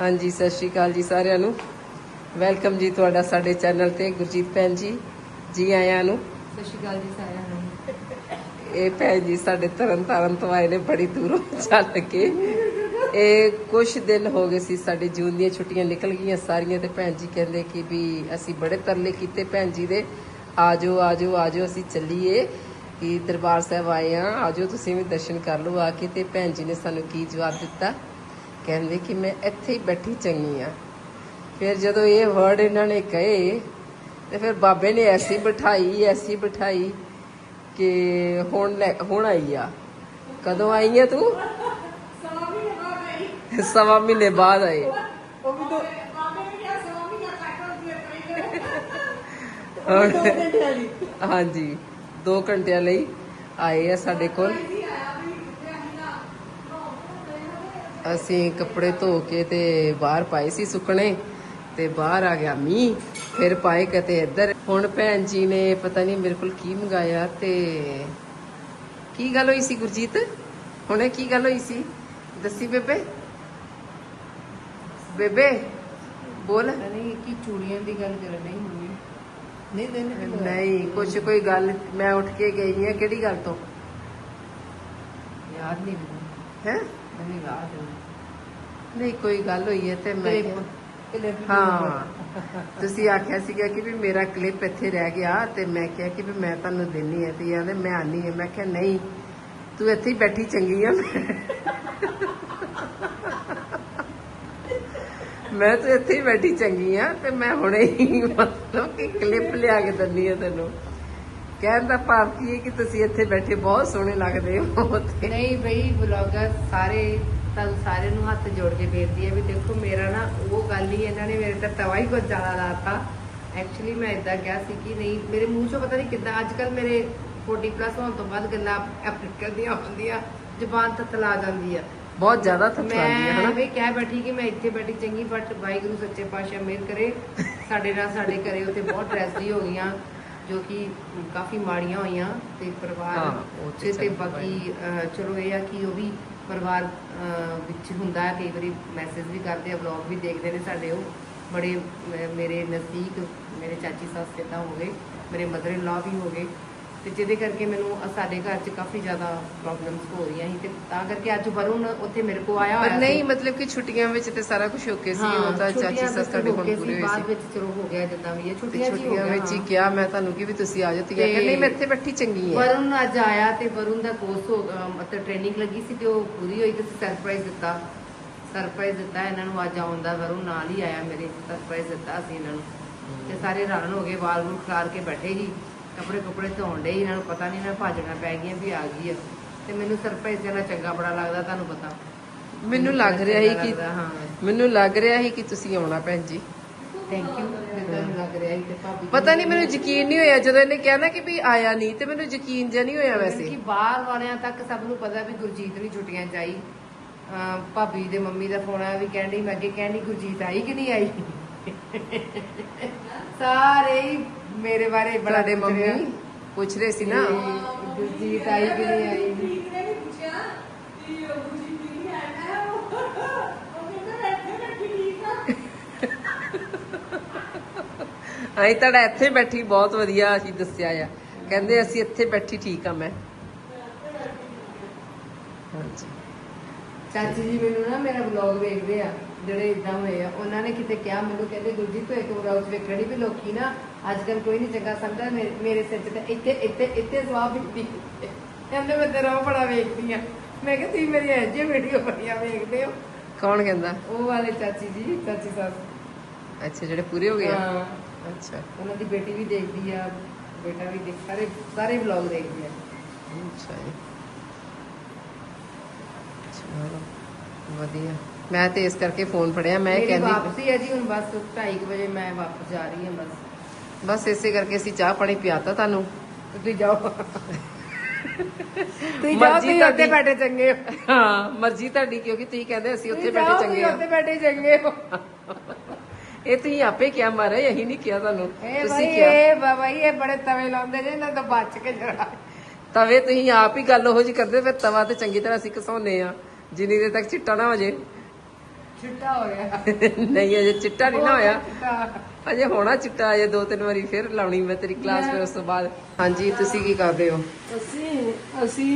ਹਾਂਜੀ ਸਤਿ ਸ਼੍ਰੀ ਅਕਾਲ ਜੀ ਸਾਰਿਆਂ ਨੂੰ। ਵੈਲਕਮ ਜੀ ਤੁਹਾਡਾ ਸਾਡੇ ਚੈਨਲ ਤੇ ਗੁਰਜੀਤ ਭੈਣ ਜੀ। ਜੀ ਆਇਆਂ ਨੂੰ। ਸਤਿ ਸ਼੍ਰੀ ਅਕਾਲ ਜੀ ਸਾਰਿਆਂ ਨੂੰ। ਇਹ ਭੈਣ ਜੀ ਸਾਡੇ ਤਰਨ ਤਾਰਨ ਤੋਂ ਆਏ ਨੇ ਬੜੀ ਦੂਰੋਂ ਚੱਲ ਕੇ। ਇਹ ਕੁਝ ਦਿਨ ਹੋ ਗਏ ਸੀ ਸਾਡੇ ਜੂਨ ਦੀਆਂ ਛੁੱਟੀਆਂ ਨਿਕਲ ਗਈਆਂ ਸਾਰੀਆਂ ਤੇ ਭੈਣ ਜੀ ਕਹਿੰਦੇ ਕਿ ਵੀ ਅਸੀਂ ਬੜੇ ਤਰਲੇ ਕੀਤੇ ਭੈਣ ਜੀ ਦੇ। ਆਜੋ ਆਜੋ ਆਜੋ ਅਸੀਂ ਚੱਲੀਏ ਕਿ ਦਰਬਾਰ ਸਾਹਿਬ ਆਏ ਆ। ਆਜੋ ਤੁਸੀਂ ਵੀ ਦਰਸ਼ਨ ਕਰ ਲਓ ਆ ਕੇ ਤੇ ਭੈਣ ਜੀ ਨੇ ਸਾਨੂੰ ਕੀ ਜਵਾਬ ਦਿੱਤਾ? ਕਹਿੰਦੇ ਕਿ ਮੈਂ ਇੱਥੇ ਹੀ ਬੈਠੀ ਚੰਗੀ ਆ। ਫਿਰ ਜਦੋਂ ਇਹ ਵਰਡ ਇਹਨਾਂ ਨੇ ਕਹੇ ਤੇ ਫਿਰ ਬਾਬੇ ਨੇ ਐਸੀ ਬਿਠਾਈ ਐਸੀ ਬਿਠਾਈ ਕਿ ਹੁਣ ਹੁਣ ਆਈ ਆ। ਕਦੋਂ ਆਈ ਆ ਤੂੰ? ਸਵਾ ਮਹੀਨੇ ਬਾਅਦ ਹੁਣ- ਹਾਂਜੀ 2 ਘੰਟਿਆਂ ਲਈ ਆਏ ਆ ਸਾਡੇ ਕੋਲ। ਅਸੀਂ ਕੱਪੜੇ ਧੋ ਕੇ ਤੇ ਬਾਹਰ ਪਾਏ ਸੀ ਸੁੱਕਣੇ ਤੇ ਬਾਹਰ ਆ ਗਿਆ ਮੀਂਹ ਫਿਰ ਪਾਏ ਕਿਤੇ ਇੱਧਰ। ਹੁਣ ਭੈਣ ਜੀ ਨੇ ਪਤਾ ਨਹੀਂ ਮੇਰੇ ਕੋਲ ਕੀ ਮੰਗਾਇਆ ਤੇ ਕੀ ਗੱਲ ਹੋਈ ਸੀ ਗੁਰਜੀਤ? ਹੁਣੇ ਕੀ ਗੱਲ ਹੋਈ ਸੀ? ਦੱਸੀ ਬੇਬੇ। ਬੇਬੇ ਬੋਲ। ਨਹੀਂ ਕੀ ਚੂੜੀਆਂ ਦੀ ਗੱਲ ਕਰ ਨਹੀਂ ਹੋਈ ਨਹੀਂ ਨਹੀਂ ਨਹੀਂ ਕੋਈ ਗੱਲ ਮੈਂ ਉੱਠ ਕੇ ਗਈ ਆ। ਕਿਹੜੀ ਗੱਲ ਤੋਂ? ਯਾਦ ਨਹੀਂ ਹੈ? ਮੈਨੂੰ ਯਾਦ ਨਹੀਂ ਨਹੀਂ ਕੋਈ ਗੱਲ ਹੋਈ ਹੈ ਤੇ ਮੈਂ ਕਿਹਾ- ਹਾਂ। ਤੁਸੀਂ ਆਖਿਆ ਸੀਗਾ ਕਿ ਵੀ ਮੇਰਾ ਕਲਿੱਪ ਇੱਥੇ ਰਹਿ ਗਿਆ ਤੇ ਮੈਂ ਕਿਹਾ ਕਿ ਵੀ ਮੈਂ ਤੁਹਾਨੂੰ ਦੇਣੀ ਹੈ ਤੇ ਕਹਿੰਦੇ ਮੈਂ ਆਨੀ ਹੈ। ਮੈਂ ਕਿਹਾ ਨਹੀਂ ਤੂੰ ਇੱਥੇ ਹੀ ਬੈਠੀ ਚੰਗੀ ਆ। ਮੈਂ ਤਾਂ ਇੱਥੇ ਹੀ ਬੈਠੀ ਚੰਗੀ ਆ ਤੇ ਮੈਂ ਹੁਣੇ ਹੀ ਮਤਲਬ ਕਿ ਕਲਿੱਪ ਲਿਆ ਕੇ ਦਿੰਦੀ ਆ ਤੈਨੂੰ। ਕਹਿਣ ਦਾ ਭਾਵ ਕੀ ਹੈ ਕਿ ਤੁਸੀਂ ਇੱਥੇ ਬੈਠੇ ਬਹੁਤ ਸੋਹਣੇ ਲੱਗਦੇ ਹੋ ਤੇ ਨਹੀਂ ਬਈ ਵਲੌਗਰ ਸਾਰੇ ਤੁਹਾਨੂੰ ਸਾਰਿਆਂ ਨੂੰ ਹੱਥ ਜੋੜ ਕੇ ਬੇਨਤੀ ਹੈ ਵੀ ਦੇਖੋ ਮੇਰਾ ਨਾ ਉਹ ਗੱਲ ਹੀ ਇਹਨਾਂ ਨੇ ਮੇਰੇ ਤੇ ਤਵਾ ਹੀ ਕੁਝ ਜ਼ਿਆਦਾ ਲਾਤਾ। ਐਕਚੁਅਲੀ ਮੈਂ ਇਦਾਂ ਕਿਹਾ ਸੀ ਕਿ ਨਹੀਂ ਮੇਰੇ ਮੂੰਹ ਚੋਂ ਪਤਾ ਨਹੀਂ ਕਿੱਦਾਂ ਅੱਜ ਕੱਲ ਮੇਰੇ 40 ਪਲੱਸ ਹੋਣ ਤੋਂ ਬਾਅਦ ਗੱਲਾਂ ਅਫਰੀਕਨ ਦੀਆਂ ਹੁੰਦੀਆਂ ਜ਼ੁਬਾਨ ਤਤਲਾ ਜਾਂਦੀ ਆ। ਬਹੁਤ ਜ਼ਿਆਦਾ ਥਕਾਉਂਦੀ ਹੈ ਮੈਂ ਹਨਾ? ਵੀ ਕਹਿ ਬੈਠੀ ਕਿ ਮੈਂ ਇੱਥੇ ਬੈਠੀ ਚੰਗੀ ਬਟ ਵਾਹਿਗੁਰੂ ਸੱਚੇ ਪਾਤਸ਼ਾਹ ਮਿਹਰ ਕਰੇ ਸਾਡੇ ਨਾਲ ਸਾਡੇ ਘਰੇ ਉੱਥੇ ਬਹੁਤ ਟ੍ਰੈਜਡੀ ਹੋ ਗਈਆਂ। ਜੋ ਕਿ ਕਾਫੀ ਮਾੜੀਆਂ ਹੋਈਆਂ ਤੇ ਪਰਿਵਾਰ ਉਹ ਤੇ ਬਾਕੀ ਚਲੋ ਇਹ ਆ ਕਿ ਉਹ ਵੀ ਪਰਿਵਾਰ ਵਿੱਚ ਹੁੰਦਾ ਹੈ। ਕਈ ਵਾਰੀ ਮੈਸੇਜ ਵੀ ਕਰਦੇ ਆ ਵਲੌਗ ਵੀ ਦੇਖਦੇ ਨੇ ਸਾਡੇ ਉਹ। ਬੜੇ ਮੇਰੇ ਨਜ਼ਦੀਕ ਮੇਰੇ ਚਾਚੀ ਸੱਸ ਕਿੱਦਾਂ ਹੋ ਗਏ ਮੇਰੇ ਮਦਰ ਇਨ ਲਾ ਵੀ ਹੋ ਗਏ। ਤੇ ਜਿਹਦੇ ਕਰਕੇ ਮੈਨੂੰ ਸਾਡੇ ਘਰ 'ਚ ਕਾਫੀ ਜ਼ਿਆਦਾ ਪ੍ਰੋਬਲਮਸ ਹੋ ਰਹੀਆਂ ਸੀ ਤੇ ਤਾਂ ਕਰਕੇ ਅੱਜ ਵਰੁਣ ਉੱਥੇ ਮੇਰੇ ਕੋ ਆਇਆ ਹੋਇਆ ਨਹੀਂ ਸੀ। ਮਤਲਬ ਕਿ ਛੁੱਟੀਆਂ ਵਿੱਚ ਤੇ ਸਾਰਾ ਕੁਝ ਓਕੇ ਸੀ ਉਹ ਤਾਂ ਚਾਚੀ ਸੱਸ ਤੁਹਾਡੇ ਗਏ ਪੂਰੇ ਹੋਏ ਬਾਅਦ ਸੀ। ਵਿੱਚ ਚਲੋ ਹੋ ਗਿਆ ਜਿੱਦਾਂ ਵੀ ਇਹ ਛੁੱਟੀਆਂ ਛੁੱਟੀਆਂ ਵਿੱਚ ਹੀ। ਕਿਹਾ ਮੈਂ ਤੁਹਾਨੂੰ ਕਿ ਵੀ ਤੁਸੀਂ ਆ ਜਾਓ ਤੇ ਕਹਿੰਦੇ ਨਹੀਂ ਮੈਂ ਇੱਥੇ ਬੈਠੀ ਚੰਗੀ ਹੈ। ਵਰੁਣ ਅੱਜ ਆਇਆ ਤੇ ਵਰੁਣ ਦਾ ਕੋਰਸ ਹੋ ਗਿਆ, ਮਤਲਬ ਟ੍ਰੇਨਿੰਗ ਲੱਗੀ ਸੀ ਤੇ ਉਹ ਪੂਰੀ ਹੋਈ ਤੇ ਸਰਪ੍ਰਾਈਜ਼ ਦਿੱਤਾ। ਸਰਪ੍ਰਾਈਜ਼ ਦਿੱਤਾ ਇਹਨਾਂ ਨੂੰ ਅੱਜ ਆਉਂਦਾ ਵਰੁਣ ਨਾਲ ਹੀ ਆਇਆ ਮੇਰੇ ਸਰਪ੍ਰਾਈਜ਼ ਦਿੱਤਾ ਅਸੀਂ ਇਹਨਾਂ ਨੂੰ। ਤੇ ਸਾਰੇ ਹੈਰਾਨ ਹੋ ਗਏ ਵਾਲ ਵੂਲ ਖਲਾਰ ਕੇ ਬੈਠੇ ਸੀ। ਕੱਪੜੇ ਕੱਪੜੇ ਧੋਣ ਡੇ ਇਹਨਾਂ ਨੂੰ ਪਤਾ ਨਹੀਂ ਨਾ ਭਾਜਣਾ ਪੈ ਗਈਆਂ ਵੀ ਆ ਗਈ ਆ। ਤੇ ਮੈਨੂੰ ਸਰਪ੍ਰਾਈਜ਼ ਦੇਣਾ ਚੰਗਾ ਬੜਾ ਲੱਗਦਾ ਤੁਹਾਨੂੰ ਪਤਾ। ਮੈਨੂੰ ਲੱਗ ਰਿਹਾ ਸੀ ਕਿ ਮੈਨੂੰ ਲੱਗ ਰਿਹਾ ਸੀ ਕਿ ਤੁਸੀਂ ਆਉਣਾ ਭੈਣ ਜੀ। ਥੈਂਕ ਯੂ ਮੈਨੂੰ ਲੱਗ ਰਿਹਾ ਸੀ ਤੇ ਭਾਬੀ ਪਤਾ ਨਹੀਂ ਮੈਨੂੰ ਯਕੀਨ ਨਹੀਂ ਹੋਇਆ ਜਦੋਂ ਇਹਨੇ ਕਿਹਾ ਨਾ ਕਿ ਵੀ ਆਇਆ ਨਹੀਂ ਤੇ ਮੈਨੂੰ ਯਕੀਨ ਜਿਹਾ ਨਹੀਂ ਹੋਇਆ ਕਿ ਵੈਸੇ ਬਾਹਰ ਵਾਲਿਆਂ ਤੱਕ ਸਭ ਨੂੰ ਪਤਾ ਵੀ ਗੁਰਜੀਤ ਵੀ ਛੁੱਟੀਆਂ ਚ ਆਈ। ਅਮ ਭਾਬੀ ਦੇ ਮੰਮੀ ਦਾ ਫੋਨ ਆਇਆ ਵੀ ਕਹਿੰਦੀ ਮੈਂ ਅੱਗੇ ਕਹਿੰਦੀ ਗੁਰਜੀਤ ਆਈ ਕਿ ਨਹੀਂ ਆਈ? ਸਾਰੇ ਮੇਰੇ ਬਾਰੇ ਬੜਾ ਤੁਹਾਡੇ ਪੁੱਛ ਰਹੇ। ਆ ਮੰਮੀ ਪੁੱਛ ਰਹੇ ਸੀ ਨਾ? ਗੁਰਜੀਤ ਆਈ ਕਿ ਨਹੀਂ ਆਈ ਅਸੀਂ ਤੁਹਾਡਾ ਇੱਥੇ ਬੈਠੀ ਬਹੁਤ ਵਧੀਆ ਅਸੀਂ ਦੱਸਿਆ ਆ। ਕਹਿੰਦੇ ਅਸੀਂ ਇੱਥੇ ਬੈਠੀ ਠੀਕ ਆ ਮੈਂ। ਹਾਂਜੀ। ਚਾਚੀ ਜੀ ਮੈਨੂੰ ਨਾ ਮੇਰਾ ਵਲੌਗ ਵੇਖਦੇ ਆ ਜਿਹੜੇ ਇਦਾਂ ਹੋਏ ਆ। ਉਹਨਾਂ ਨੇ ਕਿਤੇ ਕਿਹਾ ਮੈਨੂੰ ਕਹਿੰਦੇ ਗੁਰਜੀਤ ਤੂੰ ਇੱਕ ਵਲੌਗ ਵੇਖਣੀ ਵੀ ਲੋਕੀ ਨਾ ਅੱਜ ਕੱਲ ਕੋਈ ਨਹੀਂ ਚੰਗਾ ਸਮਝਦਾ ਮੇਰੇ- ਸਿਰ 'ਚ ਤੇ ਇੱਥੇ ਇੱਥੇ ਇੱਥੇ ਸਵਾਬ ਦਿੱਤੀ ਕਹਿੰਦੇ ਮੈਂ ਤੇਰਾ ਉਹ ਬੜਾ ਵੇਖਦੀ ਆ। ਮੈਂ ਕਿਹਾ ਤੁਸੀਂ ਮੇਰੀ ਜਿਹੀ ਵੀਡੀਓ ਬੜੀਆਂ ਵੇਖਦੇ ਹੋ। ਕੌਣ ਕਹਿੰਦਾ? ਉਹ ਵਾਲੇ ਚਾਚੀ ਜੀ ਚਾਚੀ ਸੱਸ। ਅੱਛਾ ਜਿਹੜੇ ਪੂਰੇ ਹੋ ਗਏ ਆ? ਹਾਂ। ਅੱਛਾ। ਉਹਨਾਂ ਦੀ ਬੇਟੀ ਵੀ ਦੇਖਦੀ ਆ ਬੇਟਾ ਵੀ ਦੇਖ ਸਾਰੇ ਸਾਰੇ ਵਲੌਗ ਦੇਖਦੇ ਆ। ਅੱਛਾ ਜੀ। ਚਲੋ ਵਧੀਆ। ਮੈਂ ਤੇ ਇਸ ਕਰਕੇ ਫੋਨ ਫੜਿਆ ਮੈਂ ਮੇਰੀ ਕਹਿੰਦੀ ਵਾਪਸੀ ਹੈ ਜੀ ਹੁਣ ਬਸ 2:30 ਵਜੇ ਮੈਂ ਵਾਪਸ ਜਾ ਰਹੀ ਹਾਂ ਬਸ। ਬਸ ਇਸੇ ਕਰਕੇ ਅਸੀਂ ਚਾਹ ਪਾਣੀ ਪਿਆਤਾ ਤੁਹਾਨੂੰ। ਤੇ ਤੁਸੀਂ ਜਾਓ। ਤੁਸੀਂ ਜਾਓ ਮਰਜ਼ੀ ਤੁਸੀਂ ਉੱਥੇ ਤੁਹਾਡੀ। ਬੈਠੇ ਚੰਗੇ ਹੋ। ਹਾਂ ਮਰਜ਼ੀ ਤੁਹਾਡੀ ਕਿਉਂਕਿ ਤੁਸੀਂ ਕਹਿੰਦੇ ਅਸੀਂ ਉੱਥੇ ਤੁਸੀਂ ਬੈਠੇ ਚੰਗੇ ਤੁਸੀਂ ਉੱਥੇ ਬੈਠੇ ਚੰਗੇ ਹੋ। ਇਹ ਤੁਸੀਂ ਆਪੇ ਕਿਹਾ ਮਾਰੇ ਅਸੀਂ ਨਹੀਂ ਕਿਹਾ ਤੁਹਾਨੂੰ। ਇਹ ਤੁਸੀਂ ਭਾਈ ਕਿਹਾ। ਇਹ ਬਾਬਾ ਜੀ ਇਹ ਬੜੇ ਤਵੇ ਲਾਉਂਦੇ ਜੇ ਇਹਨਾਂ ਤੋਂ ਬਚ ਕੇ ਜਰਾ। ਤਵੇ ਤੁਸੀਂ ਆਪ ਹੀ ਗੱਲ ਉਹੋ ਜੀ ਕਰਦੇ ਫਿਰ ਤਵਾ ਤੇ ਚੰਗੀ ਤਰ੍ਹਾਂ ਅਸੀਂ ਘਸਾਉਂਦੇ ਆ ਜਿੰਨੀ ਦੇਰ ਤੱਕ ਚਿੱਟਾ ਨਾ ਹੋ ਜੇ। ਛਿੱਟਾ ਹੋ ਗਿਆ। ਨਹੀਂ ਅਜੇ ਚਿੱਟਾ ਨਹੀਂ ਨਾ ਹੋਇਆ। ਚਿੱਟਾ। ਅਜੇ ਹੋਣਾ ਚਿੱਟਾ ਅਜੇ ਦੋ ਤਿੰਨ ਵਾਰੀ ਫਿਰ ਲਾਉਣੀ ਮੈਂ ਤੇਰੀ ਕਲਾਸ ਫਿਰ ਉਸ ਤੋਂ ਬਾਅਦ। ਹਾਂਜੀ ਤੁਸੀਂ ਕੀ ਕਰਦੇ ਹੋ? ਅਸੀਂ ਅਸੀਂ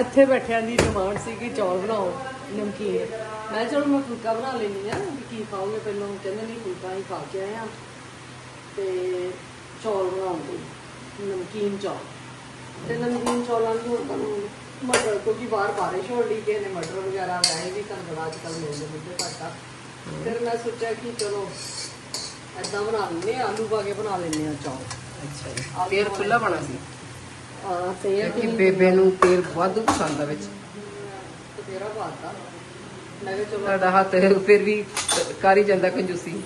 ਇੱਥੇ ਬੈਠਿਆਂ ਦੀ ਡਿਮਾਂਡ ਸੀ ਕਿ ਚੌਲ ਬਣਾਓ ਨਮਕੀਨ। ਮੈਂ ਚਲੋ ਮੈਂ ਫੁਲਕਾ ਬਣਾ ਲੈਂਦੀ ਆ ਕੀ ਖਾਓਗੇ? ਪਹਿਲਾਂ ਕਹਿੰਦੇ ਨਹੀਂ ਫੁਲਕਾ ਹੀ ਖਾ ਕੇ ਆਏ ਆ ਤੇ ਚੌਲ ਬਣਾਉਂਦੇ ਨਮਕੀਨ ਚੌਲ। ਤੇ ਨਮਕੀਨ ਚੌਲਾਂ ਨੂੰ ਤੁਹਾਨੂੰ ਮਟਰ ਕਿਉਂਕਿ ਬਾਹਰ ਬਾਰਿਸ਼ ਹੋ ਰਹੀ ਕਿਸੇ ਨੇ ਮਟਰ ਵਗੈਰਾ ਵੈਸੇ ਵੀ ਤੁਹਾਨੂੰ ਬੜਾ ਅੱਜ ਕੱਲ੍ਹ ਮਿਲਦੇ ਘੱਟ ਆ। ਫਿਰ ਮੈਂ ਸੋਚਿਆ ਕਿ ਚਲੋ ਏਦਾਂ ਬਣਾ ਲੈਂਦੇ ਹਾਂ, ਆਲੂ ਪਾ ਕੇ ਬਣਾ ਲੈਂਦੇ ਆ ਚੌਲ ਅੱਛਾ ਜੀ। ਤੇਲ ਖੁੱਲਾ ਬਣਾ ਸੀ? ਆ ਤੇ ਇਹ ਕਿ ਬੇਬੇ ਨੂੰ ਤੇਲ ਵਾਧੂ ਪਸੰਦ ਆ ਵਿੱਚ। ਤੇਰਾ ਬਾਤਾ ਮੈਂ ਕਿਹਾ ਚਲੋ ਤੁਹਾਡਾ ਹੱਥ ਫਿਰ ਵੀ ਕਰ ਹੀ ਜਾਂਦਾ ਕੰਜੂਸੀ।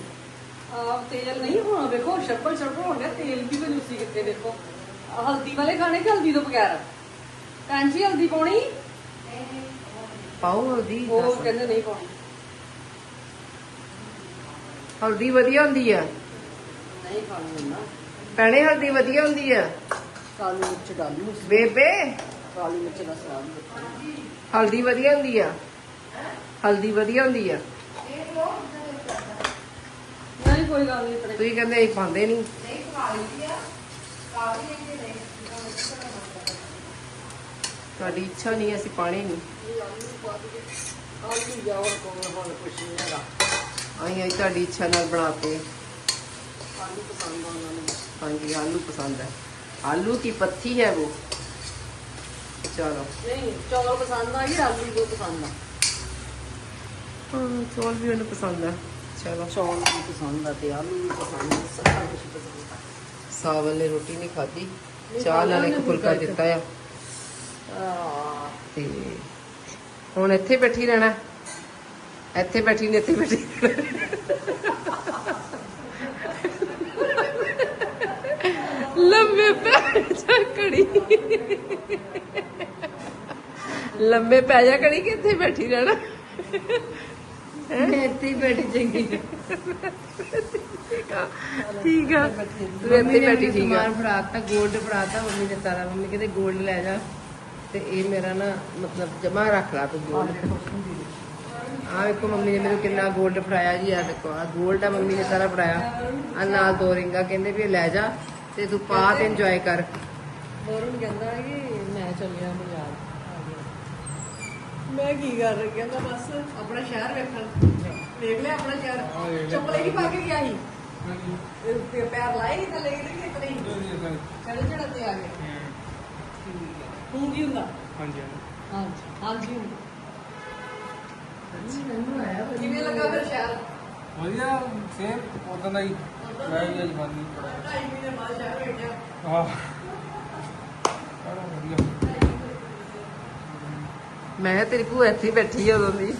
ਆਪ ਤੇਲ ਨਹੀਂ ਹੋਣਾ ਵੇਖੋ ਸ਼ੱਬਲ ਸ਼ੱਬਲ ਹੋ ਗਿਆ ਤੇਲ ਦੀ ਬਲੂਸੀ ਕਿੱਥੇ ਦੇਖੋ ਹਲਦੀ ਵਾਲੇ ਖਾਣੇ ਕਿ ਹਲਦੀ ਤੋਂ ਬਗੈਰ? ਭੈਣ ਜੀ ਹਲਦੀ ਪਾਉਣੀ? ਪਾਓ ਹਲਦੀ ਉਹ ਕਹਿੰਦੇ ਨਹੀਂ ਪਾਉਣੀ। ਹਲਦੀ ਵਧੀਆ ਹੁੰਦੀ ਆ? ਨਹੀਂ ਖਾਣੀ ਨਾ ਭੈਣੇ ਹਲਦੀ ਵਧੀਆ ਹੁੰਦੀ ਆ? ਕਾਲੀ ਮਿਰਚ ਡਾਲੂ ਬੇਬੇ? ਕਾਲੀ ਮਿਰਚ ਦਾ ਸਵਾਦ। ਹਲਦੀ ਵਧੀਆ ਹੁੰਦੀ ਆ? ਹਲਦੀ ਵਧੀਆ ਹੁੰਦੀ ਆ? ਨਹੀਂ ਕੋਈ ਗੱਲ ਨਹੀਂ ਤੁਸੀਂ ਕਹਿੰਦੇ ਅਸੀਂ ਪਾਉਂਦੇ ਨਹੀਂ। ਤੁਹਾਡੀ ਇੱਛਾ ਨਹੀਂ ਅਸੀਂ ਪਾਣੀ ਨਹੀਂ? ਤੁਹਾਡੀ ਇੱਛਾ ਨਹੀਂ, ਅਸੀਂ ਪਾਣੀ ਨਹੀਂ। ਆਈ ਆਈ ਤੁਹਾਡੀ ਇੱਛਾ ਨਾਲ ਬਣਾ ਕੇ। ਆਲੂ ਪਸੰਦ ਹੈ। ਆਲੂ ਕੀ ਪੱਥੀ ਹੈ ਉਹ। ਚਲੋ। ਨਹੀਂ ਚੌਲ ਪਸੰਦ ਆ ਜਾਂ ਆਲੂ ਵੀ ਪਸੰਦ ਆ ਹਾਂ, ਚੌਲ ਵੀ ਉਹਨੂੰ ਪਸੰਦ ਆ ਚਲੋ। ਚੌਲ ਵੀ ਪਸੰਦ ਆ ਤੇ ਆਲੂ ਵੀ ਪਸੰਦ ਆ ਸਭ ਕੁਝ ਪਸੰਦ ਆ ਸਾਵਲ ਰੋਟੀ ਨਹੀਂ ਖਾਧੀ। ਚਾਹ ਨਾਲ ਇੱਕ ਫੁਲਕਾ ਦਿੱਤਾ ਆ। ਤੇ ਹੁਣ ਇੱਥੇ ਬੈਠੀ ਰਹਿਣਾ। ਇੱਥੇ ਬੈਠੀ ਨੇ ਇੱਥੇ ਬੈਠੀ ਲੰਮੇ ਪੈ ਜਾ ਕੜੀ ਲੰਮੇ ਪੈ ਜਾ ਕੜੀ ਕਿ ਇੱਥੇ ਬੈਠੀ ਰਹਿਣਾ। ਇੱਥੇ ਬੈਠੀ ਚੰਗੀ। ਠੀਕ ਆ। ਠੀਕ ਆ ਤੂੰ ਇੱਥੇ ਬੈਠੀ ਠੀਕ ਆ। ਸਮਾਨ ਫੜਾਤਾ 골ਡ ਫੜਾਤਾ ਮੰਮੀ ਨੇ ਤਾਰਾ ਮੰਮੀ ਕਹਿੰਦੇ 골ਡ ਲੈ ਜਾ। ਤੇ ਇਹ ਮੇਰਾ ਨਾ ਮਤਲਬ ਜਮਾ ਰੱਖ ਲਾ ਤੂੰ ਗੋਲਡ ਆ ਵੇਖੋ ਮੰਮੀ ਨੇ ਮੈਨੂੰ ਕਿੰਨਾ 골ਡ ਫੜਾਇਆ ਜੀ ਆ ਦੇਖੋ ਆ 골ਡ ਆ ਮੰਮੀ ਨੇ ਸਾਰਾ ਫੜਾਇਆ। ਆ ਨਾਲ ਦੋ ਰਿੰਗਾ ਕਹਿੰਦੇ ਵੀ ਲੈ ਜਾ ਤੇ ਤੂੰ ਪਾ ਤੇ ਇੰਜੋਏ ਕਰ। ਵਰੁਣ ਕਹਿੰਦਾ ਕਿ ਮੈਂ ਚੱਲਿਆ ਬਾਜ਼ਾਰ। ਮੈਂ ਕੀ ਕਰ ਰਹੀ ਕਹਿੰਦਾ ਬਸ ਆਪਣਾ ਸ਼ਹਿਰ ਵੇਖਣ। ਦੇਖ ਲੈ ਆਪਣਾ ਸ਼ਹਿਰ। ਚੱਪਲੇ ਨਹੀਂ ਪਾ ਕੇ ਗਿਆ ਸੀ। ਪੈਰ ਲਾਏ ਨਹੀਂ ਥੱਲੇ ਕਿਤੇ ਕਿਤੇ ਨਹੀਂ ਚਲੋ ਜਿਹੜਾ ਤੇ ਆ ਗਏ ਹੂੰ ਕੀ ਹੁੰਦਾ? ਹਾਂਜੀ ਹਾਂਜੀ। ਹਾਂਜੀ ਹੁੰਦਾ? ਮੈਨੂੰ ਆਇਆ ਕਿਵੇਂ ਲੱਗਾ ਫਿਰ ਸ਼ਹਿਰ? ਵਧੀਆ ਸੇਮ ਉਦੋਂ ਦਾ ਹੀ। ਮੈਂ ਵੀ ਅੱਜ ਬੰਦੀ ਢਾਈ ਮਹੀਨੇ ਬਾਅਦ ਸ਼ਹਿਰ ਵੇਖਿਆ ਆਹ। ਬੜਾ ਵਧੀਆ। ਮੈਂ ਕਿਹਾ ਤੇਰੀ ਭੂਆ ਇੱਥੇ ਹੀ ਬੈਠੀ ਆ ਉਦੋਂ ਦੀ।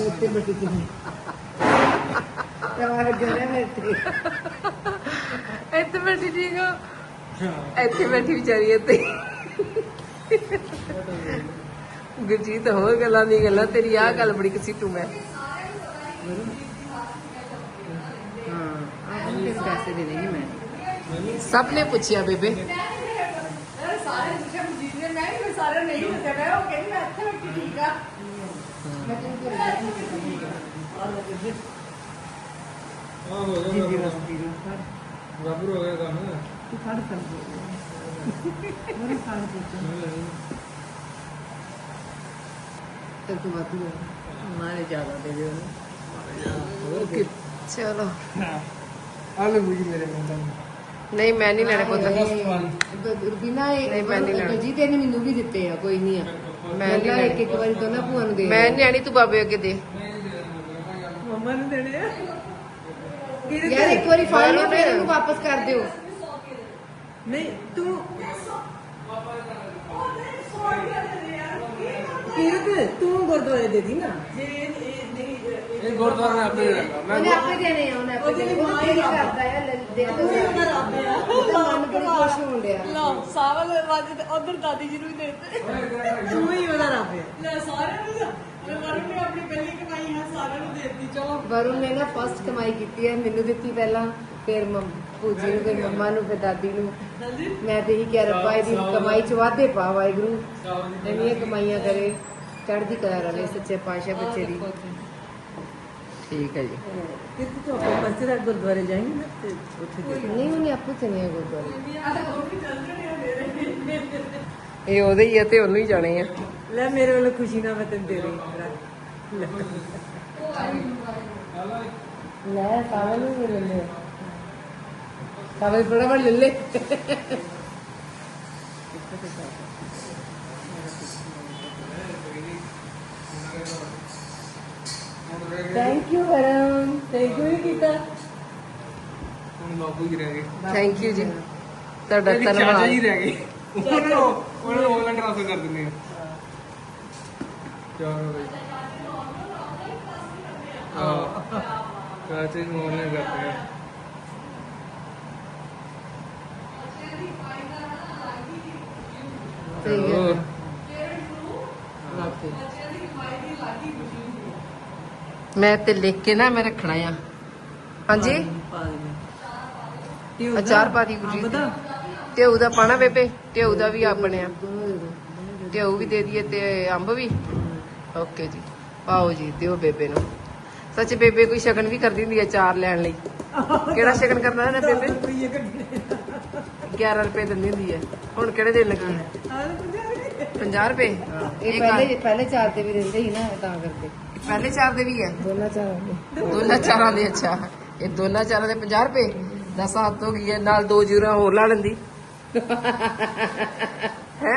ਉੱਤੇ ਬੈਠੀ ਤੂੰ ਤਾਂ ਗਰੇ ਮੈਂ ਤੇ ਇੱਥੇ ਬੈਠੀ ਠੀਕ ਆ। ਇੱਥੇ ਬੈਠੀ ਵਿਚਾਰੀ ਇੱਥੇ। ਗੁਰਜੀਤ ਹੋਰ ਗੱਲਾਂ ਦੀ ਗੱਲਾਂ ਤੇਰੀ ਆਹ ਗੱਲ ਬੜੀ ਕਸੀਟੂ ਮੈਂ। ਹਾਂ ਆਪ ਨੂੰ ਪੈਸੇ ਦੇ ਦੇਣੀ ਮੈਂ। ਸਭ ਨੇ ਪੁੱਛਿਆ ਨੇ ਮੈਂ ਨਹੀਂ। ਮੈਂ ਲੈਣੇ ਪੁੱਤ। ਮੈਂ ਲੈਣਾ। ਜੀ ਤੇ ਨੇ ਮੈਨੂੰ ਵੀ ਦਿੱਤੇ ਆ ਕੋਈ ਨਹੀਂ ਆ। ਮੈਂ ਇੱਕ। ਇੱਕ ਵਾਰੀ ਦੋਨਾਂ ਭੂਆ ਨੂੰ ਦੇ ਮੈਂ ਨਹੀਂ ਲੈਣੀ ਤੂੰ ਬਾਬੇ ਅੱਗੇ ਦੇ। ਮੰਮਾ ਨੂੰ ਦੇਣੇ ਆ? ਯਾਰ ਇੱਕ ਵਾਰੀ ਦੇ। ਇਹਨੂੰ ਵਾਪਸ ਕਰ ਦਿਓ। ਨਹੀਂ ਤੂੰ ਕਿਰਤ ਤੂੰ ਗੁਰਦੁਆਰੇ ਦੇ ਦੀ ਨਾ। ਜੇ ਇਹ ਇਹ ਨਹੀਂ ਇਹ- ਇਹ ਗੁਰਦੁਆਰਾ ਨੇ ਆਪੇ ਲੱਗਾ ਮੈਂ ਉਹਨੇ ਆਪੇ ਦੇਣੇ ਆ ਉਹਨੇ ਆਪੇ ਦੇਣੇ ਉਹ ਤੇਰੀ ਕਰਦਾ ਆ ਲੈ ਦੇ ਦੋ। ਉਹਦਾ ਰੱਬ ਆ। ਉਹਦਾ ਮਨ ਬੜੀ ਖੁਸ਼ ਹੋਣ ਡਿਆ। ਲਓ ਸਾਵਲ ਵਾਜ ਤੇ ਉਧਰ ਦਾਦੀ ਜੀ ਨੂੰ ਵੀ ਦੇ। ਦਿੱਤੇ ਤੂੰ ਹੀ ਉਹਦਾ ਰੱਬ ਹੈ ਲੈ ਸਾਰਿਆਂ ਨੂੰ ਦਾ ਮੈਂ ਵਰੁਣ ਨੇ ਆਪਣੀ ਪਹਿਲੀ ਕਮਾਈ ਹੈ ਸਾਰਿਆਂ ਨੂੰ ਦੇ ਦਿੱਤੀ ਚਲੋ। ਵਰੁਣ ਨੇ ਨਾ ਫਸਟ ਕਮਾਈ ਕੀਤੀ ਹੈ ਮੈਨੂੰ ਦਿੱਤੀ ਪਹਿਲਾਂ ਫਿਰ ਮੰਮ। ਪੂਜੀ ਨੂੰ ਫਿਰ ਮੰਮਾ ਨੂੰ ਫਿਰ ਦਾਦੀ ਨੂੰ। ਹਾਂਜੀ। ਮੈਂ ਤੇ ਹੀ ਕਿਹਾ ਰੱਬਾ ਇਹਦੀ ਕਮਾਈ ਚ ਵਾਧੇ ਪਾ ਵਾਹਿਗੁਰੂ। ਇੰਨੀਆਂ ਕਮਾਈਆਂ ਕਰੇ ਚੜ੍ਹਦੀ ਕਲਾ ਰਵੇ ਸੱਚੇ ਪਾਤਸ਼ਾਹ ਬੱਚੇ ਦੀ। ਠੀਕ ਹੈ ਜੀ। ਕਿਤੇ ਤੋਂ ਆਪਾਂ ਮਸਜਿਦ ਗੁਰਦੁਆਰੇ ਜਾਏਂਗੇ ਨਾ ਤੇ ਉੱਥੇ ਨਹੀਂ ਉਹਨੇ ਆਪੂ ਚਨੇ ਗੁਰਦੁਆਰੇ। ਇਹ ਉਹਦੇ ਹੀ ਆ ਤੇ ਉਹਨੂੰ ਹੀ ਜਾਣੇ ਆ। ਲੈ ਮੇਰੇ ਵੱਲੋਂ ਖੁਸ਼ੀ ਨਾਲ ਮੈਂ ਤੈਨੂੰ ਦੇ ਰਹੀ ਹਾਂ ਲੈ ਕਾਵਲ ਨੂੰ ਵੀ ਬੜਾ ਬੜਾ ਲੈ ਲੈ ਥੈਂਕ ਯੂ ਵਰਮ ਥੈਂਕ ਯੂ ਕੀਤਾ ਹੁਣ ਬਾਬੂ ਹੀ ਰਹਿ ਗਏ ਥੈਂਕ ਯੂ ਜੀ ਤੁਹਾਡਾ ਇਹਦੀ ਚਾਚਾ ਧੰਨਵਾਦ। ਜੀ ਰਹਿ ਗਏ। ਉਹਨਾਂ ਨੂੰ ਉਹਨਾਂ ਨੂੰ ਆਨਲਾਈਨ ਟ੍ਰਾਂਸਫਰ ਕਰ ਦਿੰਦੇ ਆ। ਚਲੋ ਬਈ। ਹਾਂ। ਚਾਚਾ ਨੂੰ ਆਨਲਾਈਨ ਕਰਦੇ ਆ। ਸਹੀ ਹੈ। ਹੋਰ ਮੈਂ ਤੇ ਲਿਖ ਕੇ ਨਾ ਮੈਂ ਰੱਖਣਾ ਆ। ਹਾਂਜੀ? ਅਚਾਰ ਪਾ ਦੀ? ਗੁਰਜੀਤ ਦਾ ਪਾਣਾ ਬੇਬੇ ਟਿਊ ਦਾ ਵੀ ਆ। ਬਣਿਆ ਟਿਊ ਵੀ ਦੇ ਦਈਏ ਤੇ ਅੰਬ ਵੀ? ਓਕੇ ਜੀ। ਪਾਓ ਜੀ ਦਿਓ ਬੇਬੇ ਨੂੰ। ਸੱਚ ਬੇਬੇ ਕੋਈ ਸ਼ਗਨ ਵੀ ਕਰ ਦਿੰਦੀ ਹੈ ਚਾਰ ਲੈਣ ਲਈ। ਕਿਹੜਾ ਸ਼ਗਨ ਕਰਨਾ ਹੈ ਨਾ ਬੇਬੇ ਰੁਪਈਏ ਕੱਢਣੇ 11 ਰੁਪਏ ਦਿੰਦੀ ਹੁੰਦੀ ਹੈ ਹੁਣ ਕਿਹੜੇ ਦੇਣ ਲੱਗੀ? ਹੈ। 50 ਰੁਪਏ? ਇਹ ਪਹਿਲੇ ਪਹਿਲੇ ਚਾਰ ਤੇ ਵੀ ਦਿੰਦੇ ਸੀ ਨਾ ਤਾਂ ਕਰਕੇ। ਪਹਿਲੇ ਚਾਰ ਦੇ ਵੀ ਹੈ? ਦੋਨਾਂ ਚਾਰਾਂ ਦੇ। ਦੋਨਾਂ ਚਾਰਾਂ ਦੇ ਅੱਛਾ। ਇਹ ਦੋਨਾਂ ਚਾਰਾਂ ਦੇ 50 ਰੁਪਏ? ਦਸ ਹੱਥ ਹੋ ਗਈ ਹੈ? ਨਾਲ ਦੋ ਜੂਰਾ ਹੋਰ ਲਾ ਲੈਂਦੀ। ਹੈ?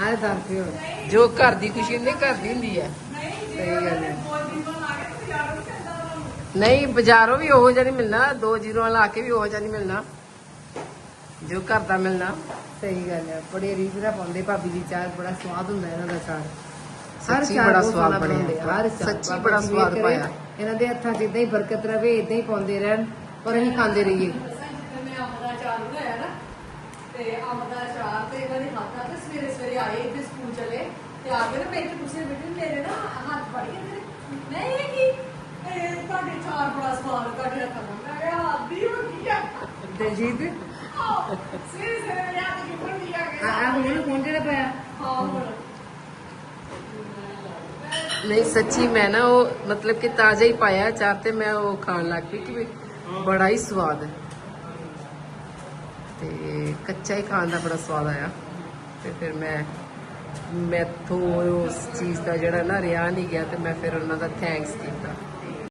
ਆਹ ਤਾਂ ਜੋ ਘਰ ਦੀ ਖੁਸ਼ੀ ਹੁੰਦੀ ਘਰ ਦੀ ਹੁੰਦੀ ਹੈ। ਸਹੀ ਗੱਲ ਹੈ। ਨਹੀਂ ਬਾਜ਼ਾਰੋਂ ਵੀ ਉਹੋ ਜਿਹਾ ਨਹੀਂ ਮਿਲਣਾ ਦੋ ਜ਼ੀਰੋ ਲਾ ਕੇ ਵੀ ਉਹੋ ਜਿਹਾ ਨਹੀਂ ਮਿਲਣਾ। ਜੋ ਘਰ ਦਾ ਮਿਲਣਾ। ਸਹੀ ਗੱਲ ਹੈ ਬੜੀ ਰੀਝ ਨਾਲ ਪਾਉਂਦੇ ਭਾਬੀ ਦੀ ਚਾਹ ਬੜਾ ਸਵਾਦ ਹੁੰਦਾ ਇਹਨਾਂ ਦਾ ਚਾਹ। ਹਰ ਸੱਚੀ ਚਾਹ ਬੜਾ ਬਹੁਤ ਸਵਾਦ ਸੋਹਣਾ ਬਣਿਆ। ਬਣਾਉਂਦੇ ਆ, ਹਰ ਸੱਚੀ ਬਾਬਾ ਬੜਾ ਜੀ ਸਵਾਦ ਕਰੇ, ਪਾਇਆ। ਇਹਨਾਂ ਦੇ ਹੱਥਾਂ 'ਚ ਇਦਾਂ ਹੀ ਬਰਕਤ ਰਵੇ ਇਦਾਂ ਹੀ ਪਾਉਂਦੇ ਰਹਿਣ ਪਰ ਅਸੀਂ ਖਾਂਦੇ ਰਹੀਏ। ਮੈਂ ਅੰਬ ਦਾ ਅਚਾਰ ਬਣਾਇਆ ਨਾ ਤੇ ਅੰਬ ਦਾ ਅਚਾਰ ਤੇ ਇਹਨਾਂ ਦੇ ਹੱਥਾਂ ਤੇ ਸਵੇਰੇ ਸਵੇਰੇ ਆਏ ਇੱਥੇ ਸਕੂਲ ਚਲੇ ਤੇ ਆ ਕੇ ਨਾ ਮੇਰੇ ਤੋਂ ਪੁੱਛੇ ਬੇਟੇ ਮੇਰੇ ਨਾ ਹੱਥ ਫੜ ਕੀ ਇਹ ਤੁਹਾਡੇ ਬੜਾ ਮੈਂ ਕਿਹਾ ਆ? ਦਿਲਜੀਤ? ਕੀ ਆ ਆ ਆ ਹੁਣ ਜਿਹੜਾ ਹਾਂ ਹੁਣ। ਨਹੀਂ ਸੱਚੀ ਮੈਂ ਨਾ ਉਹ ਮਤਲਬ ਕਿ ਤਾਜ਼ਾ ਹੀ ਪਾਇਆ ਚਾਰ ਤੇ ਮੈਂ ਉਹ ਖਾਣ ਲੱਗ ਪਈ ਕਿ ਬੜਾ ਹੀ ਸਵਾਦ ਹੈ। ਤੇ ਕੱਚਾ ਹੀ ਖਾਣ ਦਾ ਬੜਾ ਸਵਾਦ ਆਇਆ। ਤੇ ਫਿਰ ਮੈਂ ਮੈਥੋਂ ਉਸ ਚੀਜ਼ ਦਾ ਜਿਹੜਾ ਨਾ ਰਿਆ ਨਹੀਂ ਗਿਆ ਤੇ ਮੈਂ ਫਿਰ ਉਹਨਾਂ ਦਾ ਥੈਂਕਸ ਕੀਤਾ।